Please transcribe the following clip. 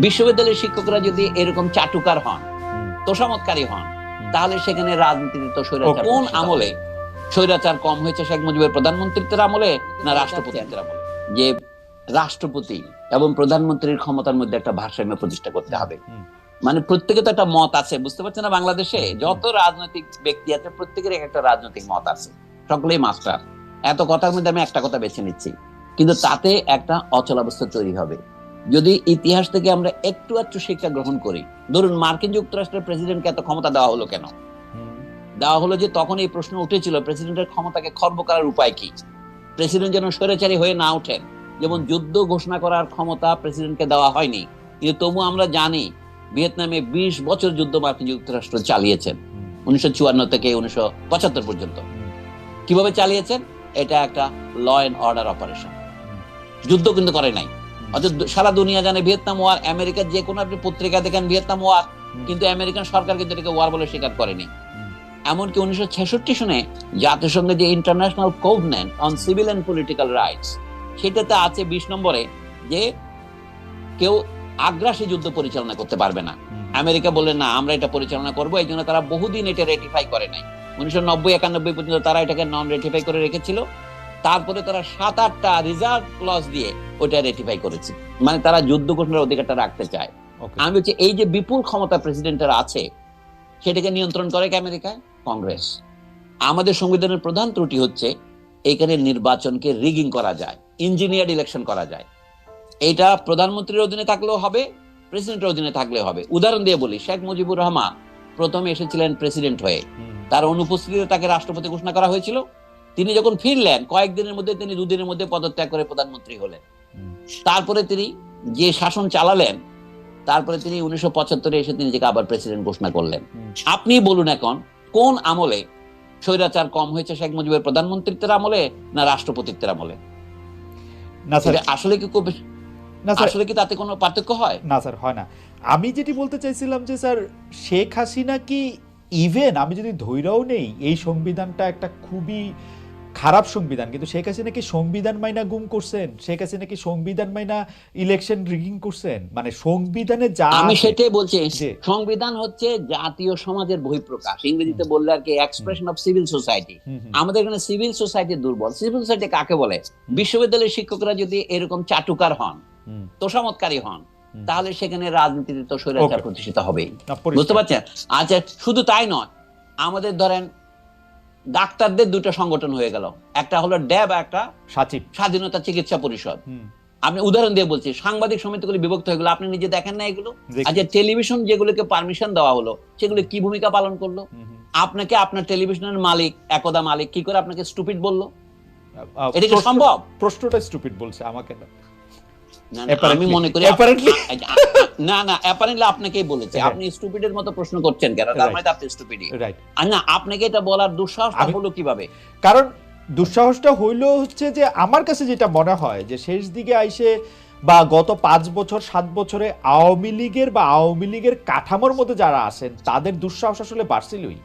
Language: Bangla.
বিশ্ববিদ্যালয়ের শিক্ষকরা যদি এরকম চাটুকার হন তোষামতকারী হন তাহলে সেখানে রাজনীতিতে তো স্বৈরাচার কোন আমলে? স্বৈরাচার কম হয়েছে শেখ মুজিবের প্রধানমন্ত্রীত্বের আমলে না রাষ্ট্রপতিত্বের আমলে? যে রাষ্ট্রপতি এবং প্রধানমন্ত্রীর ক্ষমতার মধ্যে একটা ভারসাম্য প্রতিষ্ঠা করতে হবে। মানে প্রত্যেকে তো একটা মত আছে বুঝতে পারছেন না? বাংলাদেশে যত রাজনৈতিক ব্যক্তি আছে প্রত্যেকের একটা রাজনৈতিক মত আছে। সকলেই মাস্টার। এত কথার মধ্যে আমি একটা কথা বেছে নিচ্ছি। কিন্তু তাতে একটা অচলাবস্থা তৈরি হবে। যদি ইতিহাস থেকে আমরা একটু একটু শিক্ষা গ্রহণ করি, ধরুন মার্কিন যুক্তরাষ্ট্রের প্রেসিডেন্টকে এত ক্ষমতা দেওয়া হলো কেন? দেওয়া হলো যে তখন এই প্রশ্ন উঠেছিল প্রেসিডেন্টের ক্ষমতাকে খর্ব করার উপায় কি? প্রেসিডেন্ট যেন স্বৈরাচারী হয়ে না ওঠেন। যেমন যুদ্ধ ঘোষণা করার ক্ষমতা প্রেসিডেন্টকে দেওয়া হয়নি, কিন্তু তবু আমরা জানি ভিয়েতনামে বিশ বছর যুদ্ধ মার্কিন যুক্তরাষ্ট্র চালিয়েছেন, উনিশশো চুয়ান্ন থেকে উনিশশো পঁচাত্তর পর্যন্ত। কীভাবে চালিয়েছেন? এটা একটা ল অ্যান্ড অর্ডার অপারেশন যুদ্ধ কিন্তু করে নাই। অথচ সারা দুনিয়া জানে ভিয়েতনাম ওয়ার আমেরিকার যে কোনো আপনি পত্রিকা দেখেন ভিয়েতনাম ওয়ার কিন্তু আমেরিকান সরকার কিন্তু এটাকে ওয়ার বলে স্বীকার করেনি। এমনকি উনিশশো ছেষট্টি সনে জাতিসংঘের যে international covenant on civil and political rights সেটাতে আছে বিশ নম্বরে যে কেউ আগ্রাসী যুদ্ধ পরিচালনা করতে পারবে না। আমেরিকা বলে না আমরা এটা পরিচালনা করব। এই জন্য তারা বহুদিন এটা রেটিফাই করে নাই। উনিশশো নব্বই একানব্বই পর্যন্ত তারা এটাকে নন রেটিফাই করে রেখেছিল। তারপরে তারা সাত আটটা রিজার্ভ ক্লজ দিয়ে ওটা রেটিফাই করেছে। মানে তারা যুদ্ধ ঘোষণার অধিকারটা রাখতে চায়। আমি বলছি এই যে বিপুল ক্ষমতা প্রেসিডেন্টের আছে সেটাকে নিয়ন্ত্রণ করে কি আমেরিকায়? কংগ্রেস। আমাদের সংবিধানের প্রধান ত্রুটি হচ্ছে এখানে নির্বাচনকে রিগিং করা যায় ইঞ্জিনিয়ার ইলেকশন করা যায়। এটা প্রধানমন্ত্রীর অধীনে থাকলেও হবে প্রেসিডেন্টের অধীনে থাকলেও হবে। উদাহরণ দিয়ে বলি শেখ মুজিবুর রহমান প্রথমে এসেছিলেন প্রেসিডেন্ট হয়ে। তার অনুপস্থিতিতে তাকে রাষ্ট্রপতি ঘোষণা করা হয়েছিল। তিনি যখন ফিরলেন কয়েকদিনের মধ্যে তিনি দুদিনের মধ্যে পদত্যাগ করে প্রধানমন্ত্রী হলেন। তারপরে তিনি যে শাসন চালালেন তারপরে তিনি উনিশশো পঁচাত্তরে এসে তিনি নিজেকে আবার প্রেসিডেন্ট ঘোষণা করলেন। আপনি বলুন এখন কোন আমলে স্বৈরাচার কম হয়েছে শেখ মুজিবের প্রধানমন্ত্রীত্বের আমলে না রাষ্ট্রপতিত্বের আমলে? না স্যার। আসলে কি খুব আসলে কি তাতে কোনো পার্থক্য হয়? না স্যার হয় না। আমি যেটি বলতে চাইছিলাম যে স্যার শেখ হাসিনা কি ইভেন আমি যদি ধৈর্যও নেই এই সংবিধানটা একটা খুবই খারাপ সংবিধান কিন্তু শেখ হাসিনা কি সংবিধান মাইনা গুম করছেন? শেখ হাসিনা কি সংবিধান মাইনা ইলেকশন রিগিং করছেন? মানে সংবিধানে যা আমি সেটাই বলছি সংবিধান হচ্ছে জাতীয় সমাজের বহিঃপ্রকাশ। ইংরেজিতে বললে আর কি এক্সপ্রেশন অফ সিভিল সোসাইটি আমাদের এখানে সিভিল সোসাইটি দুর্বল। সিভিল সোসাইটি কাকে বলে? বিশ্ববিদ্যালয়ের শিক্ষকরা যদি এরকম চাটুকার হন তোষামতকারী হন তাহলে সেখানে রাজনীতিতে তো স্বৈরাচার প্রতিষ্ঠিত হবেই। বুঝতে পারছেন? আচ্ছা শুধু তাই নয় আমাদের ধরেন ডাক্তারদের দুটো সংগঠন হয়ে গেল। একটা হলো ড্যাব একটা সাচিব স্বাধীনতা চিকিৎসা পরিষদ। আপনি উদাহরণ দিয়ে বলছি সাংবাদিক সমিতিগুলি বিভক্ত হয়ে গেল। আপনি নিজে দেখেন না এগুলো? দেখি। আচ্ছা টেলিভিশন যেগুলোকে পারমিশন দেওয়া হলো সেগুলো কি ভূমিকা পালন করল। আপনাকে আপনার টেলিভিশনের মালিক একদা মালিক কি করে আপনাকে স্টুপিড বলল? এটা কি সম্ভব? প্রশ্নটা স্টুপিড বলছে আমাকে না, আমি মনে করি না না অ্যাপারেন্টলি আপনাকেই বলেছে। হ্যাঁ। আপনি স্টুপিডের মতো প্রশ্ন করছেন কেন? তার মানে আপনি স্টুপিডই না আপনাকে এটা বলার দুঃসাহসটা হলো কীভাবে? কারণ দুঃসাহসটা হইল হচ্ছে যে আমার কাছে যেটা মনে হয় যে শেষ দিকে আইসে বা গত পাঁচ বছর সাত বছরে আওয়ামী লীগের বা আওয়ামী লীগের কাঠামোর মধ্যে যারা আছেন তাদের দুঃসাহস আসলে বাড়ছিলই।